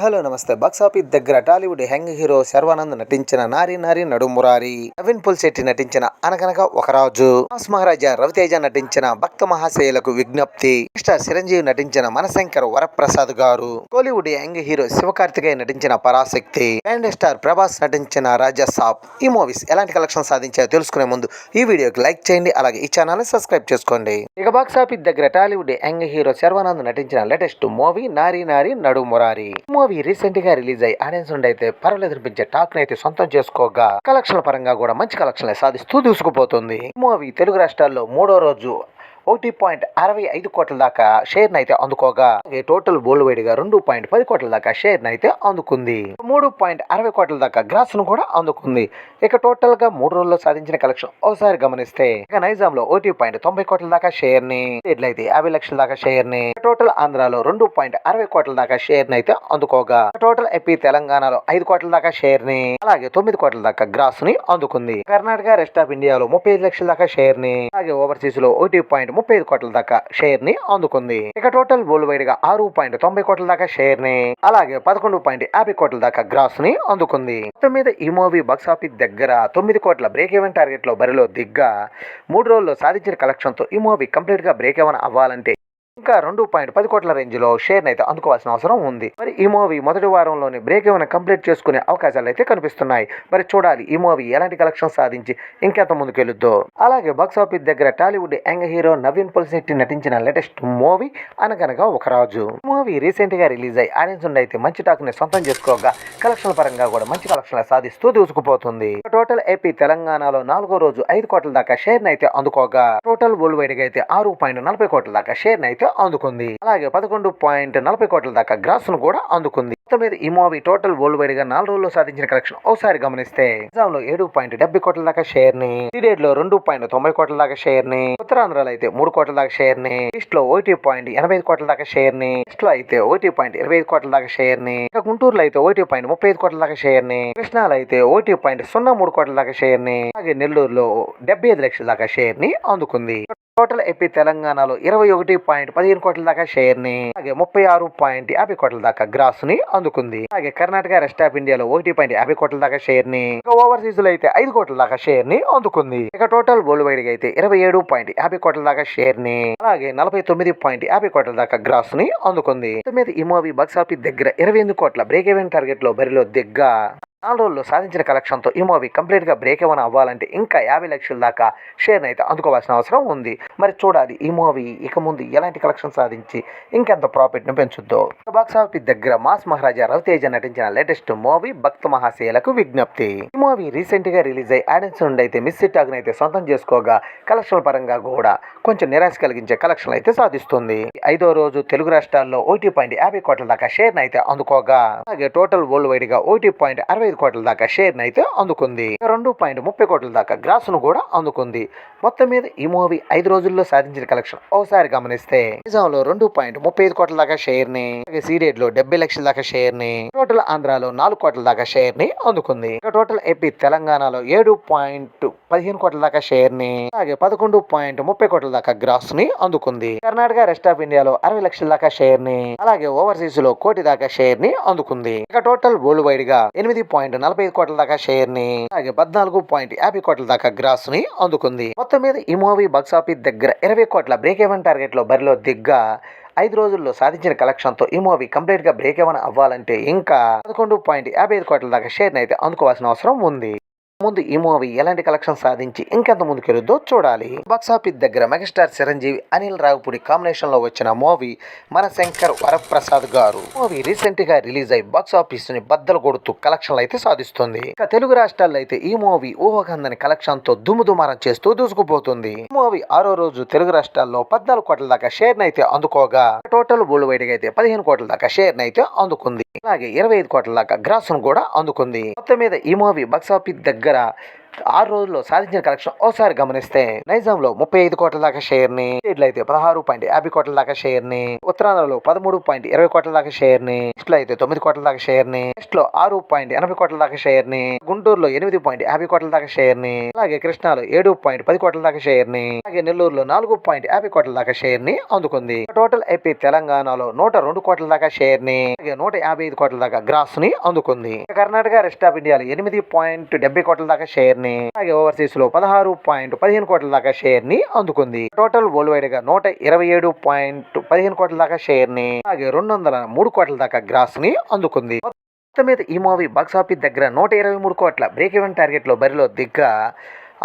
Hello నమస్తే. Box office దగ్గర Tollywood young hero Sharwanand నటించిన నారి నారి నడుమురారి నవీన్ పుల్శెట్టి నటించిన అనగనగా ఒక రాజు మాస్ మహారాజా రవితేజ నటించిన భక్త మహాశయులకు విజ్ఞప్తి స్టార్ చిరంజీవి నటించిన మనశంకర్ వరప్రసాద్ గారు కోలీవుడ్ యంగ్ హీరో శివకార్తికేయ నటించిన పరాశక్తి గ్రాండ్ స్టార్ ప్రభాస్ నటించిన రాజా సాబ్. ఈ మూవీస్ ఎలాంటి కలెక్షన్ సాధించాయో తెలుసుకునే ముందు ఈ వీడియోకి లైక్ చేయండి అలాగే ఈ ఛానల్ని సబ్స్క్రైబ్ చేసుకోండి. ఇక బాక్స్ ఆఫీస్ దగ్గర టాలీవుడ్ యంగ్ హీరో శర్వానంద్ నటించిన latest movie Nari Nari Nadu Murari. Movie రీసెంట్గా రిలీజ్ అయ్యి ఆడియన్స్ నుండి అయితే పర్వాలేదు అనిపించే టాక్ అయితే సొంతం చేసుకోగా కలెక్షన్ల పరంగా కూడా మంచి కలెక్షన్లు సాధిస్తూ దూసుకుపోతుంది. మూవీ తెలుగు రాష్ట్రాల్లో మూడో రోజు ఒకటి పాయింట్ అరవై ఐదు కోట్ల దాకా షేర్ అయితే అందుకోగా. టోటల్ బోల్డ్గా రెండు పాయింట్ పది కోట్ల దాకా షేర్ అయితే అందుకుంది. మూడు పాయింట్ అరవై కోట్ల దాకా గ్రాస్ను కూడా అందుకుంది. ఇక టోటల్గా మూడు రోజుల్లో సాధించిన కలెక్షన్ ఒకసారి గమనిస్తే ఇక నైజాంలో ఒకటి పాయింట్ తొంభై కోట్ల దాకా షేర్ని ఎట్లయితే యాభై లక్షల దాకా షేర్ని టోటల్ ఆంధ్రాలో రెండు పాయింట్ అరవై కోట్ల దాకా షేర్ని అయితే అందుకోగా. టోటల్ ఎపి తెలంగాణలో ఐదు కోట్ల దాకా షేర్ని అలాగే తొమ్మిది కోట్ల దాకా గ్రాస్ని అందుకుంది. కర్ణాటక రెస్ట్ ఆఫ్ ఇండియాలో ముప్పై ఐదు లక్షల దాకా షేర్ని అలాగే ఓవర్సీస్లో ఒకటి పాయింట్ ముప్పై ఐదు కోట్ల దాకా షేర్ని అందుకుంది. ఇక టోటల్ వరల్డ్ వైడ్గా ఆరు పాయింట్ తొంభై కోట్ల దాకా షేర్ని అలాగే పదకొండు పాయింట్ యాభై కోట్ల దాకా గ్రాస్ని అందుకుంది. మొత్తం మీద ఈ మూవీ బాక్స్ ఆఫీస్ దగ్గర తొమ్మిది కోట్ల బ్రేక్ ఈవెన్ టార్గెట్లో బరిలో దిగ్గా మూడు రోజుల్లో సాధించిన కలెక్షన్తో ఈ మూవీ కంప్లీట్గా బ్రేక్ ఈవెన్ అవ్వాలంటే ఇంకా రెండు పాయింట్ పది కోట్ల రేంజ్లో షేర్ అయితే అందుకోవాల్సిన అవసరం ఉంది. మరి ఈ మూవీ మొదటి వారంలోనే బ్రేక్ ఏమైనా కంప్లీట్ చేసుకునే అవకాశాలు అయితే కనిపిస్తున్నాయి. మరి చూడాలి ఈ మూవీ ఎలాంటి కలెక్షన్ సాధించి ఇంకెంత ముందుకెళ్ళుద్దో అలాగే బాక్స్ ఆఫీస్ దగ్గర టాలీవుడ్ యంగ్ హీరో నవీన్ పుల్శెట్టి నటించిన latest movie Anaganaga Oka Raju. Movie రీసెంట్గా రిలీజ్ అయ్యి ఆడియన్స్ నుండి అయితే మంచి టాక్ని సొంతం చేసుకోగా కలెక్షన్ల పరంగా కూడా మంచి కలెక్షన్లు సాధిస్తూ దూసుకుపోతుంది. టోటల్ ఏపీ తెలంగాణలో నాలుగో రోజు ఐదు కోట్ల దాకా షేర్ అయితే అందుకోగా. టోటల్ వరల్డ్ వైడ్గా అయితే ఆరు పాయింట్ నలభై కోట్ల దాకా షేర్ అయితే అందుకుంది. అలాగే పదకొండు పాయింట్ నలభై కోట్ల దాకా గ్రాస్ను కూడా అందుకుంది. మొత్తం మీద ఈ మూవీ టోటల్ వరల్డ్ వైడ్గా నాలుగు రోజుల్లో సాధించిన కలెక్షన్ ఒకసారి గమనిస్తే నిజాంలో ఏడు పాయింట్ డెబ్బై కోట్ల దాకా షేర్ని సిడేట్లో రెండు పాయింట్ తొంభై కోట్ల దాకా షేర్ని ఉత్తరాంధ్రలో అయితే మూడు కోట్ల దాకా షేర్ని ఈస్ట్లో ఒకటి పాయింట్ ఎనభై ఐదు కోట్ల దాకా షేర్ని ఈస్ట్లో అయితే ఒకటి పాయింట్ ఇరవై ఐదు కోట్ల దాకా షేర్ని ఇక గుంటూరులో అయితే ఒకటి పాయింట్ ముప్పై ఐదు కోట్ల దాకా షేర్ని కృష్ణాలో అయితే ఒకటి పాయింట్ సున్నా మూడు కోట్ల దాకా షేర్ని అలాగే నెల్లూరులో డెబ్బై ఐదు లక్షల దాకా షేర్ని అందుకుంది. టోటల్ ఎపి తెలంగాణలో ఇరవై ఒకటి పాయింట్ పదిహేను కోట్ల దాకా షేర్ని అలాగే ముప్పై ఆరు పాయింట్ యాభై కోట్ల దాకా గ్రాస్ని అందుకుంది. అలాగే కర్ణాటక రెస్ట్ ఆఫ్ ఇండియాలో ఒకటి పాయింట్ యాభై కోట్ల దాకా షేర్ని ఓవర్సీస్లో అయితే ఐదు కోట్ల దాకా షేర్ని అందుకుంది. ఇక టోటల్ వరల్డ్ వైడ్ అయితే ఇరవై ఏడు పాయింట్ యాభై కోట్ల దాకా షేర్ని అలాగే నలభై తొమ్మిది పాయింట్ యాభై కోట్ల దాకా గ్రాస్ని అందుకుంది. మీద ఈ మూవీ బాక్స్ ఆఫీస్ దగ్గర ఇరవై ఎనిమిది కోట్ల బ్రేక్ ఈవెన్ టార్గెట్లో బరిలో దిగ్గా. నాలుగు రోజుల్లో సాధించిన కలెక్షన్తో ఈ మూవీ కంప్లీట్గా బ్రేక్ ఏమైనా అవ్వాలంటే ఇంకా యాభై లక్షల దాకా షేర్ అయితే అందుకోవాల్సిన అవసరం ఉంది. మరి చూడాలి ఈ మూవీ ఇక ముందు ఎలాంటి కలెక్షన్ సాధించి ఇంకెంత ప్రాఫిట్ను పెంచుద్దో. బాక్స్ ఆఫీస్ దగ్గర మాస్ మహారాజా రవితేజ నటించిన లేటెస్ట్ మూవీ భక్త మహాశయలకు విజ్ఞప్తి. ఈ మూవీ రీసెంట్గా రిలీజ్ అయ్యి ఆడియన్స్ నుండి అయితే మిస్ టాగ్ని అయితే సొంతం చేసుకోగా కలెక్షన్ల పరంగా కూడా కొంచెం నిరాశ కలిగించే కలెక్షన్లు అయితే సాధిస్తుంది. ఐదో రోజు తెలుగు రాష్ట్రాల్లో ఒకటి పాయింట్ యాభై కోట్ల దాకా షేర్ అయితే అందుకోగా. అలాగే టోటల్ వరల్డ్ వైడ్గా ఒకటి పాయింట్ అరవై ఐదు కోట్ల దాకా షేర్ అయితే అందుకుంది రెండు పాయింట్ ముప్పై కోట్ల దాకా గ్రాస్ను కూడా అందుకుంది. మొత్తం మీద ఈ మూవీ ఐదు రోజుల్లో సాధించిన కలెక్షన్ ఒకసారి గమనిస్తే నిజాంలో రెండు పాయింట్ ముప్పై ఐదు కోట్ల దాకా షేర్ని అలాగే లో డెబ్బై లక్షల దాకా షేర్ని టోటల్ ఆంధ్రాలో నాలుగు కోట్ల దాకా షేర్ని అందుకుంది. ఇక టోటల్ ఏపీ తెలంగాణలో ఏడు పాయింట్ పదిహేను కోట్ల దాకా షేర్ని అలాగే పదకొండు పాయింట్ ముప్పై కోట్ల దాకా గ్రాస్ని అందుకుంది. కర్ణాటక రెస్ట్ ఆఫ్ ఇండియాలో అరవై లక్షల దాకా షేర్ని అలాగే ఓవర్సీస్లో కోటి దాకా షేర్ని అందుకుంది. ఇక టోటల్ వరల్డ్ వైడ్గా ఎనిమిది పాయింట్ నలభై ఐదు కోట్ల దాకా షేర్ని అలాగే పద్నాలుగు పాయింట్ యాభై కోట్ల దాకా గ్రాస్ని అందుకుంది. మొత్తం మీద ఈ మూవీ బాక్సాఫీస్ దగ్గర ఇరవై కోట్ల బ్రేక్ ఈవెన్ టార్గెట్లో బరిలో దిగ్గా ఐదు రోజుల్లో సాధించిన కలెక్షన్తో ఈ మూవీ కంప్లీట్గా బ్రేక్ ఏమైనా అవ్వాలంటే ఇంకా పదకొండు పాయింట్ యాభై ఐదు కోట్ల దాకా షేర్ అయితే అందుకోవాల్సిన అవసరం ఉంది. ముందు ఈ మూవీ ఎలాంటి కలెక్షన్ సాధించి ఇంకెంత ముందుకెళ్ళుద్దో చూడాలి. బాక్సాఫీస్ దగ్గర మెగాస్టార్ చిరంజీవి అనిల్ రావుపూడి కాంబినేషన్లో వచ్చిన మూవీ మన శంకర్ వరప్రసాద్ గారు. మూవీ రీసెంట్గా రిలీజ్ అయి బాక్సాఫీస్ని బద్దలు కొడుతూ కలెక్షన్లు అయితే సాధిస్తుంది. ఇక తెలుగు రాష్ట్రాల్లో అయితే ఈ మూవీ ఊహకందని కలెక్షన్తో దుమ్ముదుమారం చేస్తూ దూసుకుపోతుంది. మూవీ ఆరో రోజు తెలుగు రాష్ట్రాల్లో పద్నాలుగు కోట్ల దాకా షేర్ అయితే అందుకోగా. టోటల్ బోల్డ్ వైడ్ అయితే పదిహేను కోట్ల దాకా షేర్ అయితే అందుకుంది. అలాగే ఇరవై ఐదు కోట్ల దాకా గ్రాస్ కూడా అందుకుంది. మొత్తం మీద ఈ మూవీ బాక్స్ ఆఫీస్ దగ్గర ఆరు రోజుల్లో సాధించిన కలెక్షన్ ఓసారి గమనిస్తే నైజాంలో ముప్పై ఐదు కోట్ల దాకా షేర్ని అయితే పదహారు పాయింట్ యాభై కోట్ల దాకా షేర్ని ఉత్తరాంధ్రలో పదమూడు పాయింట్ ఇరవై కోట్ల దాకా షేర్ని లో అయితే తొమ్మిది కోట్ల దాకా షేర్ని నెక్స్ట్లో ఆరు పాయింట్ ఎనభై కోట్ల దాకా షేర్ని గుంటూరులో ఎనిమిది పాయింట్ యాభై కోట్ల దాకా షేర్ని అలాగే కృష్ణాలో ఏడు పాయింట్ పది కోట్ల దాకా షేర్ని అలాగే నెల్లూరులో నాలుగు పాయింట్ యాభై కోట్ల దాకా షేర్ని అందుకుంది టోటల్ అయిపోయి తెలంగాణలో నూట రెండు కోట్ల దాకా షేర్ని అలాగే నూట యాభై ఐదు కోట్ల దాకా గ్రాస్ని అందుకుంది కర్ణాటక రెస్ట్ ఆఫ్ ఇండియాలో ఎనిమిది పాయింట్ డెబ్బై కోట్ల దాకా షేర్ షేర్ని అలాగే ఓవర్సీస్లో పదహారు పాయింట్ పదిహేను కోట్ల దాకా షేర్ని అందుకుంది. టోటల్ వరల్డ్ వైడ్గా నూట ఇరవై ఏడు పాయింట్ పదిహేను కోట్ల దాకా షేర్ని అలాగే రెండు వందల మూడు కోట్ల దాకా గ్రాస్ని అందుకుంది. మొత్తం మీద ఈ మూవీ బాక్స్ ఆఫీస్ దగ్గర నూట ఇరవై మూడు కోట్ల బ్రేక్ ఈవెన్ టార్గెట్లో బరిలో దిగ్గా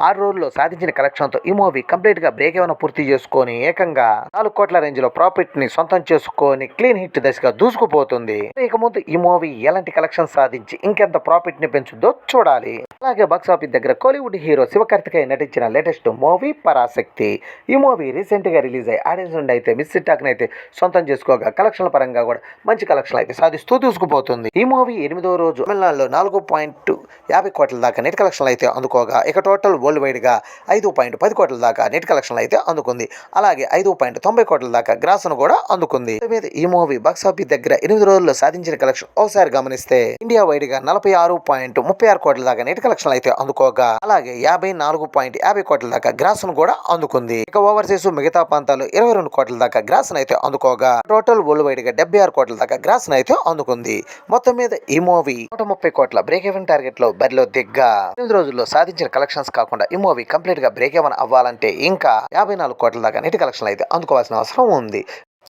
ఆరు రోజుల్లో సాధించిన కలెక్షన్తో ఈ మూవీ కంప్లీట్గా బ్రేక్ ఏమైనా పూర్తి చేసుకొని ఏకంగా నాలుగు కోట్ల రేంజ్లో ప్రాఫిట్ని సొంతం చేసుకొని క్లీన్ హిట్ దశగా దూసుకుపోతుంది. ఇక ముందు ఈ మూవీ ఎలాంటి కలెక్షన్ సాధించి ఇంకెంత ప్రాఫిట్ని పెంచుద్దో చూడాలి. అలాగే బాక్స్ ఆఫీస్ దగ్గర కోలీవుడ్ హీరో శివకార్తికేయ నటించిన లేటెస్ట్ మూవీ పరాశక్తి. ఈ మూవీ రీసెంట్గా రిలీజ్ అయ్యి ఆడియన్స్ నుండి అయితే మిస్ టాక్ని అయితే సొంతం చేసుకోగా కలెక్షన్ల పరంగా కూడా మంచి కలెక్షన్ అయితే సాధిస్తూ దూసుకుపోతుంది. ఈ మూవీ ఎనిమిదో రోజు తమిళనాడులో నాలుగు పాయింట్ యాభై కోట్ల దాకా నెట్ కలెక్షన్లు అయితే అందుకోగా ఇక టోటల్ వరల్డ్ వైడ్గా ఐదు పాయింట్ పది కోట్ల దాకా నెట్ కలెక్షన్లు అయితే అందుకుంది. అలాగే ఐదు పాయింట్ తొంభై కోట్ల దాకా గ్రాస్ను కూడా అందుకుంది. మీద ఈ మూవీ బాక్సాఫీస్ దగ్గర ఎనిమిది రోజుల్లో సాధించిన కలెక్షన్ ఒకసారి గమనిస్తే ఇండియా వైడ్గా నలభై ఆరు పాయింట్ ముప్పై ఆరు కోట్ల దాకా నెట్ కలెక్షన్లు అయితే అందుకోగా అలాగే యాభై నాలుగు పాయింట్ యాభై కోట్ల దాకా గ్రాస్ను కూడా అందుకుంది. ఇక ఓవర్సీస్ మిగతా ప్రాంతాలు ఇరవై రెండు కోట్ల దాకా గ్రాస్ను అయితే అందుకోగా టోటల్ వరల్డ్ వైడ్గా డెబ్బై ఆరు కోట్ల దాకా గ్రాస్ను అయితే అందుకుంది. మొత్తం మీద ఈ మూవీ నూట ముప్పై కోట్ల బ్రేక్ ఈవెన్ టార్గెట్లో బరిలో దిగ్గా ఎనిమిది రోజుల్లో సాధించిన కలెక్షన్స్ కాకుండా ఈ మూవీ కంప్లీట్గా బ్రేక్ ఏమైనా అవ్వాలంటే ఇంకా యాభై నాలుగు కోట్ల దాకా నెట్ కలెక్షన్లు అయితే అందుకోవాల్సిన అవసరం ఉంది.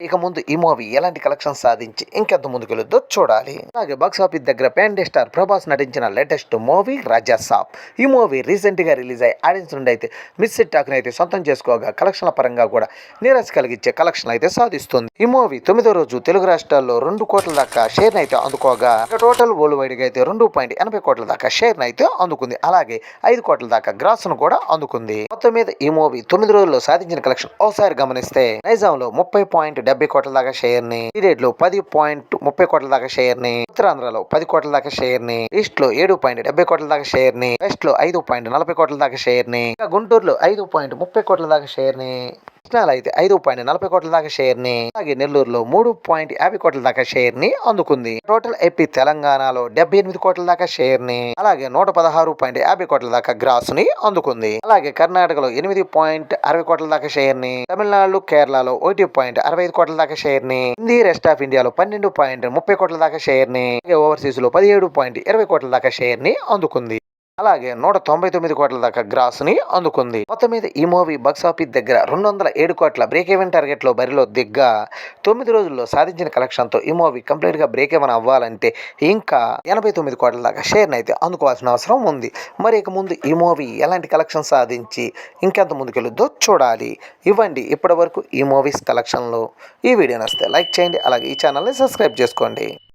ఇక ముందు ఈ మూవీ ఎలాంటి కలెక్షన్ సాధించి ఇంకెంత ముందుకెళ్ళొద్దో చూడాలి. అలాగే బాక్స్ ఆఫీస్ దగ్గర ప్యాండే స్టార్ ప్రభాస్ నటించిన లేటెస్ట్ మూవీ రాజా సాబ్ ఈ మూవీ రీసెంట్గా రిలీజ్ అయ్యి ఆడియన్స్ నుండి అయితే మిస్ టాక్ అయితే సొంతం చేసుకోగా కలెక్షన్ల పరంగా కూడా నిరాశ కలిగించే కలెక్షన్ అయితే సాధిస్తుంది. ఈ మూవీ తొమ్మిదో రోజు తెలుగు రాష్ట్రాల్లో రెండు కోట్ల దాకా షేర్ అయితే అందుకోగా టోటల్ వరల్డ్ వైడ్ అయితే రెండు పాయింట్ ఎనభై కోట్ల దాకా షేర్ అయితే అందుకుంది. అలాగే ఐదు కోట్ల దాకా గ్రాస్ను కూడా అందుకుంది. మొత్తం మీద ఈ మూవీ తొమ్మిది రోజుల్లో సాధించిన కలెక్షన్ ఒకసారి గమనిస్తే నైజాంలో ముప్పై పాయింట్ డెబ్బై కోట్ల దాకా షేర్ని పీరియడ్లో పది పాయింట్ ముప్పై కోట్ల దాకా షేర్ని ఉత్తరాంధ్రలో పది కోట్ల దాకా షేర్ని ఈస్ట్లో ఏడు పాయింట్ డెబ్బై కోట్ల దాకా షేర్ని వెస్ట్లో ఐదు పాయింట్ నలభై కోట్ల దాకా షేర్ని గుంటూరులో ఐదు పాయింట్ ముప్పై కోట్ల దాకా షేర్ని కృష్ణాలో అయితే ఐదు పాయింట్ నలభై కోట్ల దాకా షేర్ని అలాగే నెల్లూరులో మూడు పాయింట్ యాభై కోట్ల దాకా షేర్ని అందుకుంది. టోటల్ ఐపి తెలంగాణలో డెబ్బై ఎనిమిది కోట్ల దాకా షేర్ని అలాగే నూట పదహారు పాయింట్ యాభై కోట్ల దాకా గ్రాస్ని అందుకుంది. అలాగే కర్ణాటకలో ఎనిమిది పాయింట్ అరవై కోట్ల దాకా షేర్ని తమిళనాడు కేరళలో ఒకటి పాయింట్ అరవై ఐదు కోట్ల దాకా షేర్ని హిందీ రెస్ట్ ఆఫ్ ఇండియాలో పన్నెండు పాయింట్ ముప్పై కోట్ల దాకా షేర్ని ఓవర్సీస్లో పదిహేడు పాయింట్ ఇరవై కోట్ల దాకా షేర్ని అందుకుంది. అలాగే నూట తొంభై తొమ్మిది కోట్ల దాకా గ్రాస్ని అందుకుంది. మొత్తం మీద ఈ మూవీ బాక్స్ ఆఫీస్ దగ్గర రెండు వందల ఏడు కోట్ల బ్రేక్ ఈవెన్ టార్గెట్లో బరిలో దిగ్గా తొమ్మిది రోజుల్లో సాధించిన కలెక్షన్తో ఈ మూవీ కంప్లీట్గా బ్రేక్ ఈవెన్ అవ్వాలంటే ఇంకా ఎనభై తొమ్మిది కోట్ల దాకా షేర్ అయితే అందుకోవాల్సిన అవసరం ఉంది. మరి ఇక ముందు ఈ మూవీ ఎలాంటి కలెక్షన్ సాధించి ఇంకెంత ముందుకెళ్ళొద్దో చూడాలి. ఇవ్వండి ఇప్పటి వరకు ఈ మూవీస్ కలెక్షన్లు ఈ వీడియో నచ్చితే లైక్ చేయండి అలాగే ఈ ఛానల్ని సబ్స్క్రైబ్ చేసుకోండి.